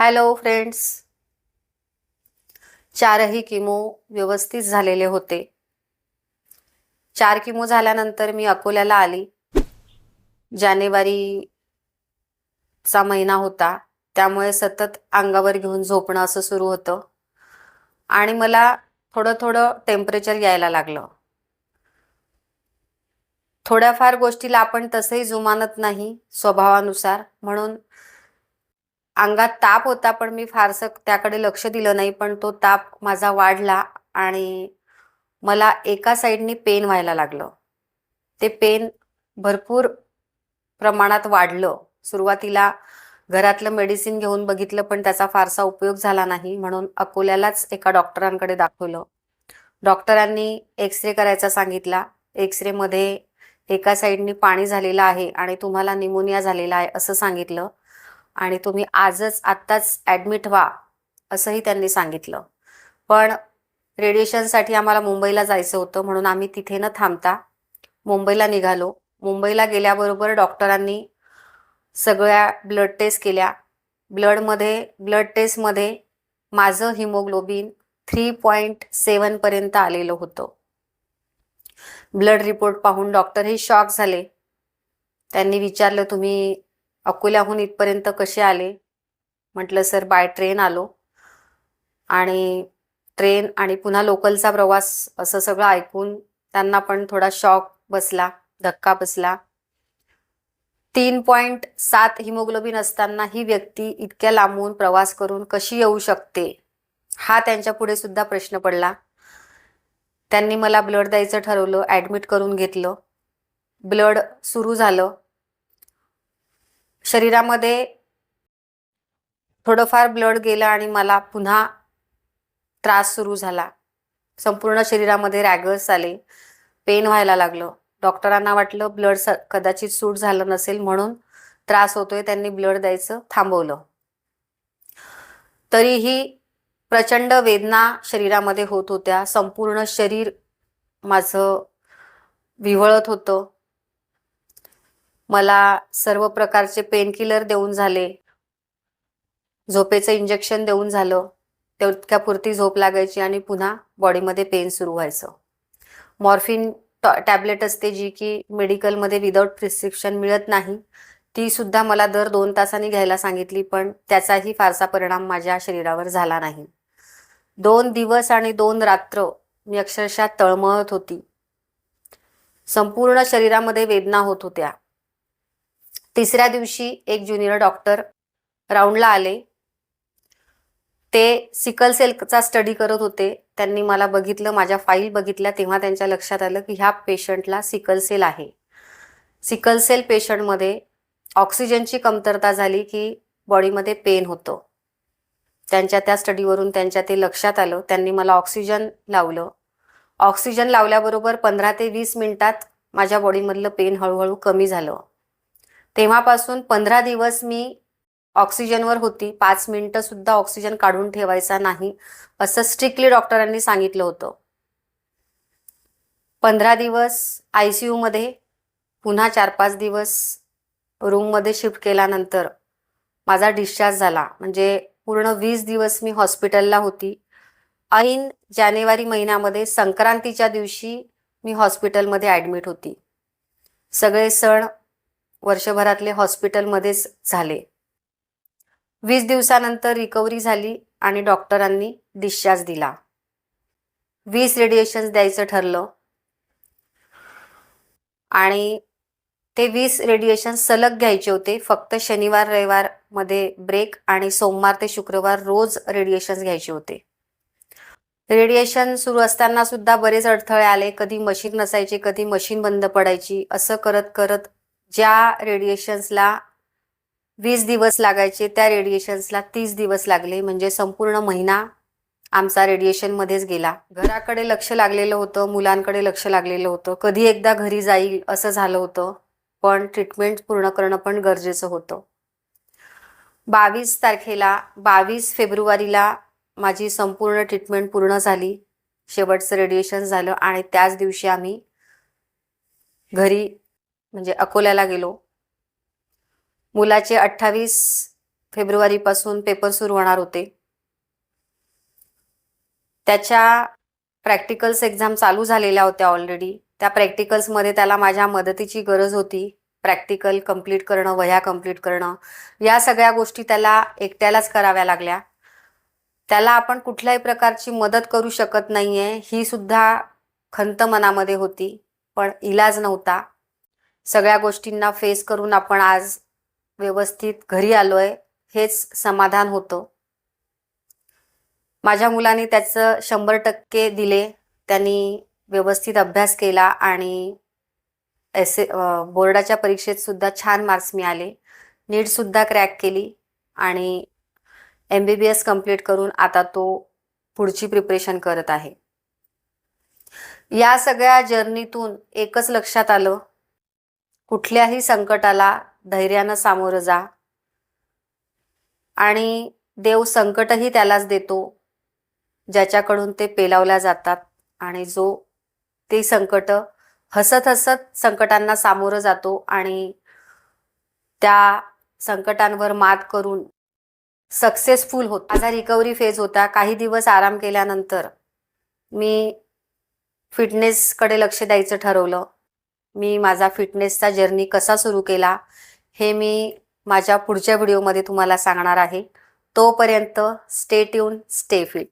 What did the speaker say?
Hello friends चारही किमो व्यवस्थित झालेले होते. चार किमो झाल्यानंतर मी अकोल्याला आली. जानेवारीचा महिना होता. त्यामुळे सतत अंगावर घेऊन झोपणं असं सुरू होतं. आणि मला थोडं थोडं टेम्परेचर यायला लागलं. थोड्याफार गोष्टीला आपण तसंही जुमानत नाही स्वभावानुसार. म्हणून अंगात ताप होता पण मी फारसं त्याकडे लक्ष दिलं नाही पण तो ताप माझा वाढला आणि मला एका साईडनी पेन व्हायला लागलं. ते पेन भरपूर प्रमाणात वाढलं. सुरुवातीला घरातलं मेडिसिन घेऊन बघितलं पण त्याचा फारसा उपयोग झाला नाही म्हणून अकोल्यालाच एका डॉक्टरांकडे दाखवलं. डॉक्टरांनी एक्सरे करायचा सांगितला. एक्सरेमध्ये एका साईडनी पाणी झालेलं आहे आणि तुम्हाला निमोनिया झालेला आहे असं सांगितलं. आणि तुम्ही आजच आत्ताच ॲडमिट व्हा असंही त्यांनी सांगितलं. पण रेडिएशनसाठी आम्हाला मुंबईला जायचं होतं म्हणून आम्ही तिथे न थांबता. मुंबईला निघालो. मुंबईला गेल्याबरोबर डॉक्टरांनी सगळ्या ब्लड टेस्ट केल्या. ब्लडमध्ये ब्लड टेस्टमध्ये माझं हिमोग्लोबिन थ्री पॉईंट सेवनपर्यंत आलेलं होतं. ब्लड रिपोर्ट पाहून डॉक्टरही शॉक झाले. त्यांनी विचारलं तुम्ही अकोल्याहून इथपर्यंत कसे आले? म्हटलं सर बाय ट्रेन आलो. आणि ट्रेन आणि पुन्हा लोकलचा प्रवास असं सगळं ऐकून त्यांना पण थोडा शॉक बसला धक्का बसला. तीन पॉईंट सात हिमोग्लोबिन असताना ही व्यक्ती इतक्या लांबून प्रवास करून कशी येऊ शकते? हा त्यांच्या पुढे सुद्धा प्रश्न पडला. त्यांनी मला ब्लड द्यायचं ठरवलं ॲडमिट करून घेतलं. ब्लड सुरू झालं. शरीरामध्ये थोडंफार ब्लड गेलं आणि मला पुन्हा त्रास सुरू झाला. संपूर्ण शरीरामध्ये रॅगर्स आले. पेन व्हायला लागलं. डॉक्टरांना वाटलं ब्लड स कदाचित सूट झालं नसेल म्हणून त्रास होतोय त्यांनी ब्लड द्यायचं थांबवलं. तरीही प्रचंड वेदना शरीरामध्ये होत होत्या. संपूर्ण शरीर माझं विवळत होतं. मला सर्व प्रकारचे पेनकिलर देऊन झाले. झोपेचं इंजेक्शन देऊन झालं. तेवढ्यापुरती झोप लागायची आणि पुन्हा बॉडीमध्ये पेन सुरू व्हायचं. मॉर्फिन टॅबलेट असते जी की मेडिकलमध्ये विदाऊट प्रिस्क्रिप्शन मिळत नाही. ती सुद्धा मला दर दोन तासांनी घ्यायला सांगितली पण त्याचाही फारसा परिणाम माझ्या शरीरावर झाला नाही. दोन दिवस आणि दोन रात्र मी अक्षरशः तळमळत होती. संपूर्ण शरीरामध्ये वेदना होत होत्या. तिसऱ्या दिवशी एक ज्युनियर डॉक्टर राऊंडला आले. ते सिकल सेलचा स्टडी करत होते. त्यांनी मला बघितलं माझ्या फाईल बघितल्या तेव्हा त्यांच्या लक्षात आलं की ह्या पेशंटला सिकल सेल आहे. सिकल सेल पेशंटमध्ये ऑक्सिजनची कमतरता झाली की बॉडीमध्ये पेन होतं. त्यांच्या त्या स्टडीवरून त्यांच्या ते लक्षात आलं. त्यांनी मला ऑक्सिजन लावलं. ऑक्सिजन लावल्याबरोबर पंधरा ते वीस मिनिटात माझ्या बॉडीमधलं पेन हळूहळू कमी झालं. तेव्हापासून पंधरा दिवस मी ऑक्सिजनवर होती. पाच मिनिटं सुद्धा ऑक्सिजन काढून ठेवायचा नाही असं स्ट्रिक्टली डॉक्टरांनी सांगितलं होतं. पंधरा दिवस आय सी यूमध्ये पुन्हा चार पाच दिवस रूममध्ये शिफ्ट केल्यानंतर माझा डिस्चार्ज झाला. म्हणजे पूर्ण वीस दिवस मी हॉस्पिटलला होती. ऐन जानेवारी महिन्यामध्ये संक्रांतीच्या दिवशी मी हॉस्पिटलमध्ये ॲडमिट होती. सगळे सण वर्षभरातले हॉस्पिटलमध्येच झाले. वीस दिवसानंतर रिकव्हरी झाली आणि डॉक्टरांनी डिस्चार्ज दिला. वीस रेडिएशन्स द्यायचं ठरलं. आणि ते वीस रेडिएशन सलग घ्यायचे होते. फक्त शनिवार रविवारमध्ये ब्रेक आणि सोमवार ते शुक्रवार रोज रेडिएशन्स घ्यायचे होते. रेडिएशन सुरू असताना सुद्धा बरेच अडथळे आले. कधी मशीन नसायचे कधी मशीन बंद पडायची असं करत करत ज्या रेडिएशन्सला वीस दिवस लागायचे त्या रेडिएशन्सला तीस दिवस लागले. म्हणजे संपूर्ण महिना आमचा रेडिएशनमध्येच गेला. घराकडे लक्ष लागलेलं होतं मुलांकडे लक्ष लागलेलं होतं. कधी एकदा घरी जाईल असं झालं होतं पण ट्रीटमेंट पूर्ण करणं पण गरजेचं होतं. बावीस तारखेला बावीस फेब्रुवारीला माझी संपूर्ण ट्रीटमेंट पूर्ण झाली. शेवटचं रेडिएशन झालं आणि त्याच दिवशी आम्ही घरी म्हणजे अकोल्याला गेलो. मुलाचे अठ्ठावीस फेब्रुवारीपासून पेपर सुरू होणार होते. त्याच्या प्रॅक्टिकल्स एक्झाम चालू झालेल्या होत्या ऑलरेडी त्या प्रॅक्टिकल्समध्ये त्याला माझ्या मदतीची गरज होती. प्रॅक्टिकल कंप्लीट करणं वह्या कंप्लीट करणं. या सगळ्या गोष्टी त्याला एकट्यालाच कराव्या लागल्या. त्याला आपण कुठल्याही प्रकारची मदत करू शकत नाही आहे ही सुद्धा खंत मनामध्ये होती. पण इलाज नव्हता. सगळ्या गोष्टींना फेस करून आपण आज व्यवस्थित घरी आलोय हेच समाधान होतं. माझ्या मुलाने त्याचं शंभर टक्के दिले त्यांनी व्यवस्थित अभ्यास केला आणि एस ए बोर्डाच्या परीक्षेत सुद्धा छान मार्क्स मिळाले. नीट सुद्धा क्रॅक केली आणि M B B S complete करून आता तो पुढची प्रिपरेशन करत आहे. या सगळ्या जर्नीतून एकच लक्षात आलं कुठल्याही संकटाला धैर्यानं सामोरं जा. आणि देव संकटही त्यालाच देतो ज्याच्याकडून ते पेलावल्या जातात. आणि जो ते संकट हसत हसत संकटांना सामोरं जातो आणि त्या संकटांवर मात करून सक्सेसफुल होत. माझा रिकव्हरी फेज होता. काही दिवस आराम केल्यानंतर मी फिटनेसकडे लक्ष द्यायचं ठरवलं. मी माझा फिटनेसचा जर्नी कसा सुरू केला हे मी माझ्या पुढच्या व्हिडिओमध्ये तुम्हाला सांगणार आहे. तोपर्यंत स्टे ट्यून स्टे फिट